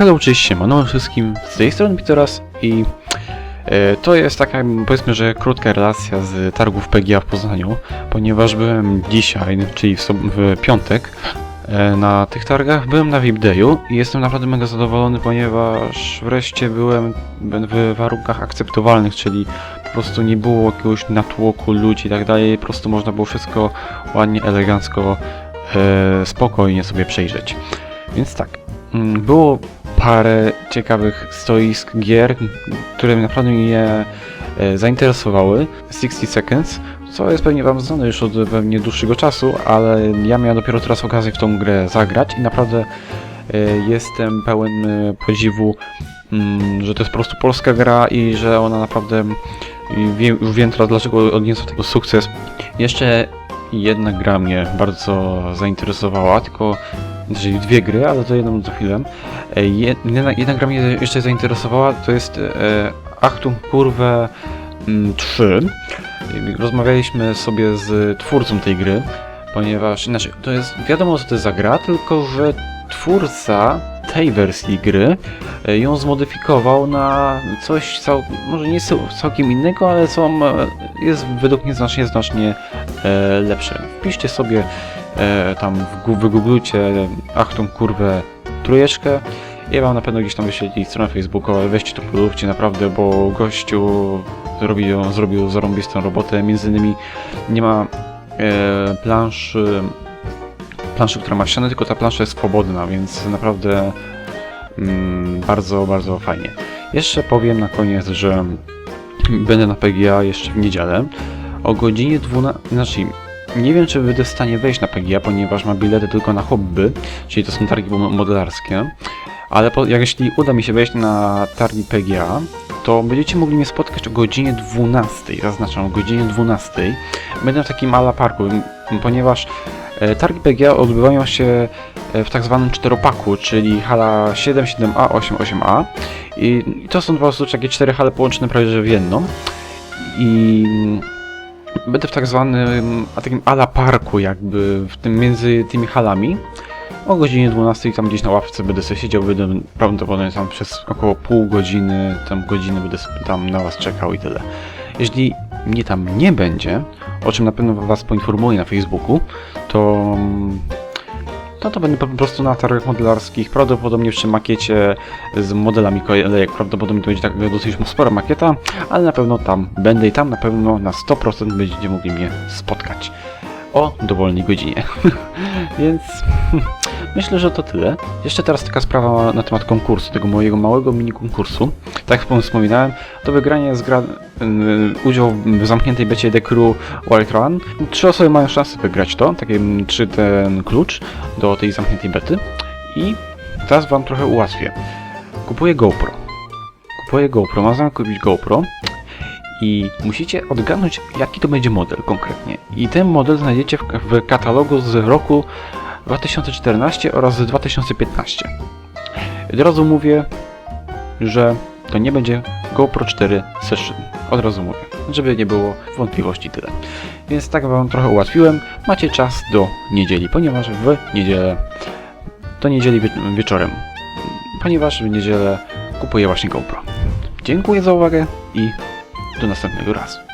Hello, cześć, siemano wszystkim, z tej strony Pitoras i e, to jest taka, powiedzmy, że krótka relacja z targów PGA w Poznaniu, ponieważ byłem dzisiaj, czyli w, w piątek, e, na tych targach, byłem na VIP Dayu i jestem naprawdę mega zadowolony, ponieważ wreszcie byłem w warunkach akceptowalnych, czyli po prostu nie było jakiegoś natłoku ludzi i tak dalej, po prostu można było wszystko ładnie, elegancko, e, spokojnie sobie przejrzeć. Więc tak, mm, było parę ciekawych stoisk gier, które naprawdę mnie e, zainteresowały. 60 Seconds, co jest pewnie Wam znane już od pewnie dłuższego czasu, ale ja miałem dopiero teraz okazję w tą grę zagrać i naprawdę e, jestem pełen e, podziwu, mm, że to jest po prostu polska gra i że ona naprawdę już wiem teraz dlaczego odniosła tego sukces. Jeszcze jedna gra mnie bardzo zainteresowała, tylko czyli dwie gry, ale to jedną za chwilę. E, Jedna, jedna gra mnie jeszcze zainteresowała, to jest e, Achtung mm, 3. Rozmawialiśmy sobie z twórcą tej gry, ponieważ znaczy, to jest wiadomo co to jest za gra, tylko że twórca tej wersji gry e, ją zmodyfikował na coś cał, może nie cał- całkiem innego, ale ma, jest według mnie znacznie, znacznie e, lepsze. Wpiszcie sobie e, tam wygooglujcie Achtung kurwę trójeczkę i wam na pewno gdzieś tam wyświetli stronę facebookową, weźcie to polubcie naprawdę, bo gościu zrobił, zrobił zarąbistą robotę, między innymi nie ma e, planszy, planszy, która ma ścianę, tylko ta plansza jest swobodna, więc naprawdę mm, bardzo, bardzo fajnie. Jeszcze powiem na koniec, że będę na PGA jeszcze w niedzielę o godzinie 12, znaczy nie wiem, czy będę w stanie wejść na PGA, ponieważ mam bilety tylko na hobby, czyli to są targi mo- modelarskie. Ale po, jak jeśli uda mi się wejść na targi PGA, to będziecie mogli mnie spotkać o godzinie 12. Zaznaczam, o godzinie 12. Będę w takim ala parku, ponieważ e, targi PGA odbywają się e, w tak zwanym czteropaku, czyli hala 7, 7A, 8, 8A. I, I to są po prostu takie cztery hale połączone prawie że w jedną. I będę w tak zwanym, a takim ala parku jakby, w tym między tymi halami. O godzinie 12 tam gdzieś na ławce będę sobie siedział, będę prawdopodobnie tam przez około pół godziny, tam godziny będę tam na was czekał i tyle. Jeśli mnie tam nie będzie, o czym na pewno was poinformuję na Facebooku, to no to będę po prostu na targach modelarskich, prawdopodobnie przy makiecie z modelami kolejek, prawdopodobnie to będzie tak dosyć spora makieta, ale na pewno tam będę i tam na pewno na 100% będziecie mogli mnie spotkać o dowolnej godzinie. Więc myślę, że to tyle. Jeszcze teraz taka sprawa na temat konkursu, tego mojego małego mini konkursu. Tak jak wspominałem, do wygrania jest gra, yy, udział w zamkniętej becie The Crew Wild Run. Trzy osoby mają szansę wygrać to, taki mm, trzy ten klucz do tej zamkniętej bety. I teraz wam trochę ułatwię. Kupuję GoPro. Kupuję GoPro, można kupić GoPro i musicie odgadnąć, jaki to będzie model konkretnie. I ten model znajdziecie w, w katalogu z roku 2014 oraz z 2015. Od razu mówię, że to nie będzie GoPro 4 Session. Od razu mówię, żeby nie było wątpliwości tyle. Więc tak wam trochę ułatwiłem. Macie czas do niedzieli, ponieważ w niedzielę, do niedzieli wie, wieczorem, ponieważ w niedzielę kupuję właśnie GoPro. Dziękuję za uwagę i do następnego razu.